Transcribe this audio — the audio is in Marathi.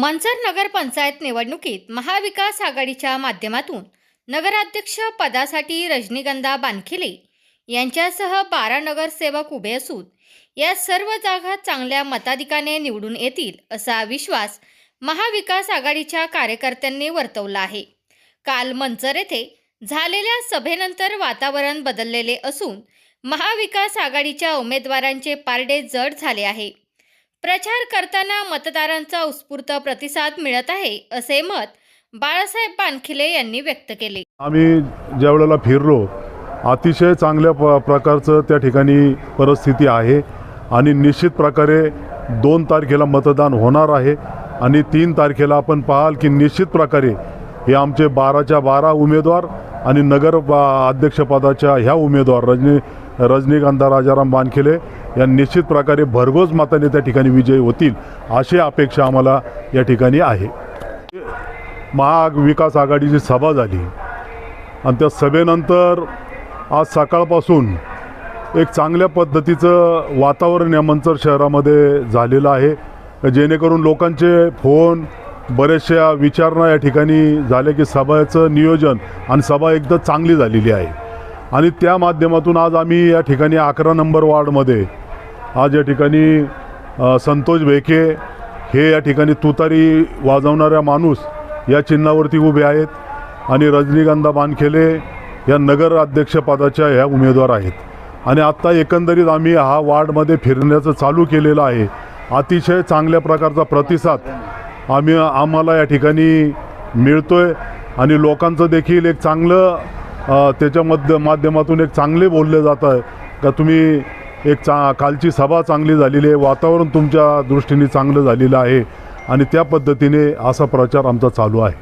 मनसर नगरपंचायत निवडणुकीत महाविकास आघाडीच्या माध्यमातून नगराध्यक्ष पदासाठी रजनीगंधा बानखिले यांच्यासह बारा नगरसेवक उभे असून या सर्व जागा चांगल्या मताधिकाने निवडून येतील असा विश्वास महाविकास आघाडीच्या कार्यकर्त्यांनी वर्तवला आहे. काल मंचर येथे झालेल्या सभेनंतर वातावरण बदललेले असून महाविकास आघाडीच्या उमेदवारांचे पारडे जड झाले आहे. प्रचार करताना मतदारांचा उत्स्फूर्त प्रतिसाद मिळत आहे असे मत बाळासाहेब पानखिले यांनी व्यक्त केले. आम्ही ज्या वेळेला फिरलो अतिशय चांगल्या प प्रकारचं त्या ठिकाणी परिस्थिती आहे आणि निश्चित प्रकारे दोन तारखेला मतदान होणार आहे आणि तीन तारखेला आपण पाहाल की निश्चित प्रकारे हे आमचे बाराच्या बारा उमेदवार आणि नगर अध्यक्षपदाच्या ह्या उमेदवार रजनी रजनीगंधा राजाराम बानखिले या निश्चित प्रकारे भरघोस मताने त्या ठिकाणी विजयी होतील अशी अपेक्षा आम्हाला या ठिकाणी आहे. महाविकास आघाडीची सभा झाली. आणि त्या सभेनंतर आज सकाळपासून एक चांगल्या पद्धतीचं वातावरण या मंचर शहरामध्ये झालेलं आहे. जेणेकरून लोकांचे फोन बऱ्याचशा विचारणा या ठिकाणी झाल्या की सभाचं नियोजन आणि सभा एकदम चांगली झालेली आहे. आणि त्या माध्यमातून आज आम्ही या ठिकाणी अकरा नंबर वार्डमध्ये आज या ठिकाणी संतोष भेके हे या ठिकाणी तुतारी वाजवणाऱ्या माणूस या चिन्हावरती उभे आहेत आणि रजनीगंधा बानखेले या नगर अध्यक्षपदाच्या ह्या उमेदवार आहेत. आणि आत्ता एकंदरीत आम्ही हा वार्डमध्ये फिरण्याचं चालू केलेलं आहे. अतिशय चांगल्या प्रकारचा प्रतिसाद आम्ही आम्हाला या ठिकाणी मिळतो आहे आणि लोकांचं देखील एक चांगलं त्याच्यामध्ये माध्यमातून एक चांगले बोलले जात आहे. का तुम्ही एक चा कालची सभा चांगली झालेली आहे वातावरण तुमच्या दृष्टीने चांगलं झालेलं आहे आणि त्या पद्धतीने असा प्रचार आमचा चालू आहे.